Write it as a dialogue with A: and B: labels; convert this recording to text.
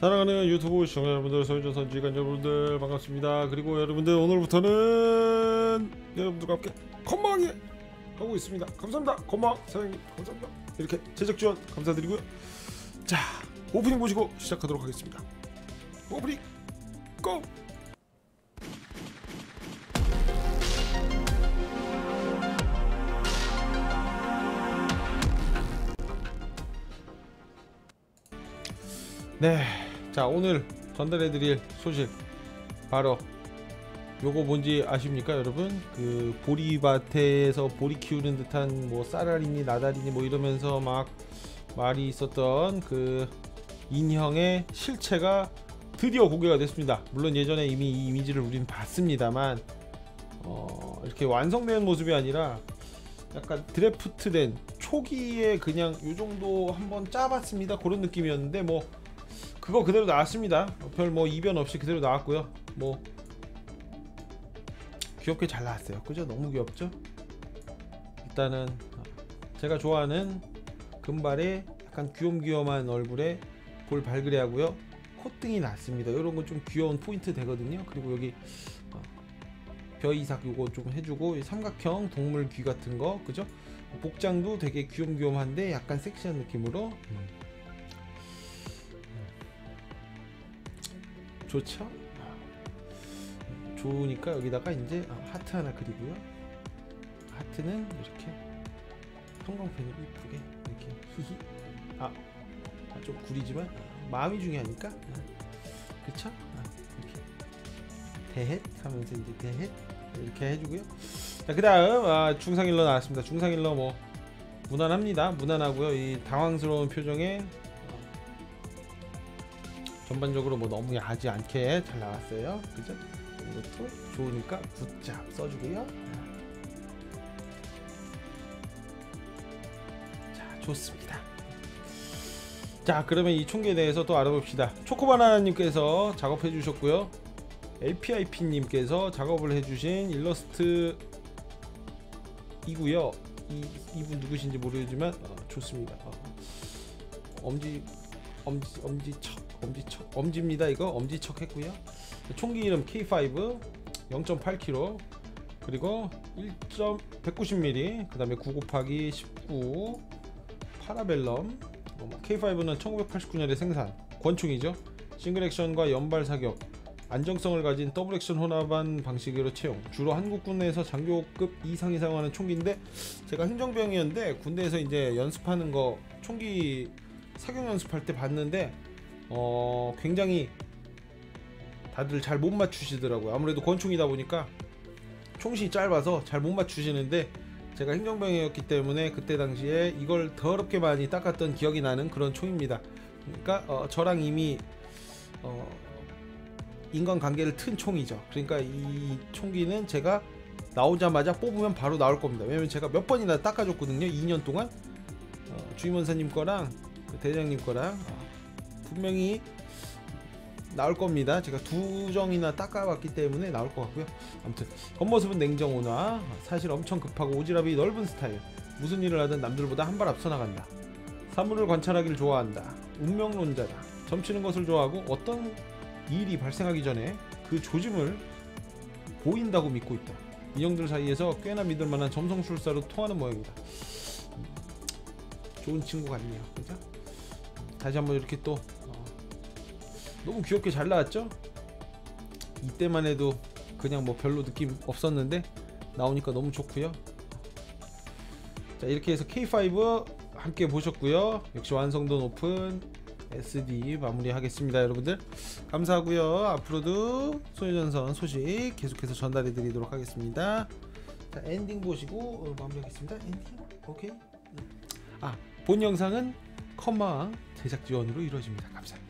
A: 사랑하는 유튜브 시청자 여러분들, 소유조선 지간 여러분들 반갑습니다. 그리고 여러분들 오늘부터는 여러분들과 함께 건망이 하고 있습니다. 감사합니다. 건망 사장님 감사합니다. 이렇게 제작 지원 감사드리고요. 자 오프닝 보시고 시작하도록 하겠습니다. 오프닝 고! 네, 자 오늘 전달해드릴 소식 바로 요거 뭔지 아십니까 여러분? 그 보리밭에서 보리 키우는 듯한 뭐 쌀알이니 나달이니 뭐 이러면서 막 말이 있었던 그 인형의 실체가 드디어 공개가 됐습니다. 물론 예전에 이미 이 이미지를 우린 봤습니다만 어, 이렇게 완성된 모습이 아니라 약간 드래프트된 초기에 그냥 요 정도 한번 짜봤습니다 그런 느낌이었는데 뭐 그거 그대로 나왔습니다. 별 뭐 이변 없이 그대로 나왔고요. 뭐 귀엽게 잘 나왔어요. 그죠? 너무 귀엽죠? 일단은 제가 좋아하는 금발의 약간 귀염귀염한 얼굴에 볼 발그레 하고요. 콧등이 났습니다. 이런 건 좀 귀여운 포인트 되거든요. 그리고 여기 어, 벼이삭 요거 좀 해주고 이 삼각형 동물 귀 같은 거 그죠? 복장도 되게 귀염귀염한데 약간 섹시한 느낌으로 음. 좋죠? 음, 좋으니까 여기다가 이제 아, 하트 하나 그리고요. 하트는 이렇게 형광펜으로 이쁘게 이렇게 히히 아, 아, 좀 구리지만 아, 마음이 중요하니까 아, 그쵸? 아, 이렇게 대헷 하면서 이제 대헷 이렇게 해주고요. 자 그 다음 아, 중상일러 나왔습니다. 중상일러 뭐 무난합니다. 무난하고요. 이 당황스러운 표정에 전반적으로 뭐 너무 야하지 않게 잘 나왔어요. 그죠? 이것도 좋으니까 굿잡 써주고요. 자, 좋습니다. 자, 그러면 이 총기에 대해서 또 알아봅시다. 초코바나나님께서 작업해 주셨고요. LPIP님께서 작업을 해주신 일러스트 이고요. 이 이분 누구신지 모르지만 어, 좋습니다. 어, 엄지 엄지 엄지척 엄지척 엄지입니다 이거. 엄지척 했고요. 총기 이름 K5 0.8kg 그리고 1.190mm 그 다음에 9 곱하기 19 파라벨럼. K5는 1989년에 생산 권총이죠. 싱글 액션과 연발 사격 안정성을 가진 더블 액션 혼합한 방식으로 채용. 주로 한국군에서 장교급 이상이 사용하는 총기인데 제가 행정병이었는데 군대에서 이제 연습하는 거 총기 사격 연습할 때 봤는데 어 굉장히 다들 잘 못 맞추시더라고요. 아무래도 권총이다 보니까 총신이 짧아서 잘 못 맞추시는데 제가 행정병이었기 때문에 그때 당시에 이걸 더럽게 많이 닦았던 기억이 나는 그런 총입니다. 그러니까 어, 저랑 이미 어, 인간관계를 튼 총이죠. 그러니까 이 총기는 제가 나오자마자 뽑으면 바로 나올 겁니다. 왜냐면 제가 몇 번이나 닦아줬거든요. 2년 동안 어, 주임원사님 거랑 그 대장님 거랑 어, 분명히 나올 겁니다. 제가 두 정이나 닦아봤기 때문에 나올 것 같고요. 아무튼 겉모습은 냉정 온화, 사실 엄청 급하고 오지랖이 넓은 스타일. 무슨 일을 하든 남들보다 한 발 앞서 나간다. 사물을 관찰하기를 좋아한다. 운명론자다. 점치는 것을 좋아하고 어떤 일이 발생하기 전에 그 조짐을 보인다고 믿고 있다. 인형들 사이에서 꽤나 믿을 만한 점성술사로 통하는 모양이다. 좋은 친구 같네요. 그죠? 다시 한번 이렇게 또 너무 귀엽게 잘 나왔죠? 이때만 해도 그냥 뭐 별로 느낌 없었는데 나오니까 너무 좋고요. 자 이렇게 해서 K5 함께 보셨고요. 역시 완성도 높은 SD 마무리 하겠습니다, 여러분들. 감사하고요. 앞으로도 소유전선 소식 계속해서 전달해 드리도록 하겠습니다. 자 엔딩 보시고 어, 마무리하겠습니다. 엔딩 오케이. 아본 영상은 컴마 제작 지원으로 이루어집니다. 감사합니다.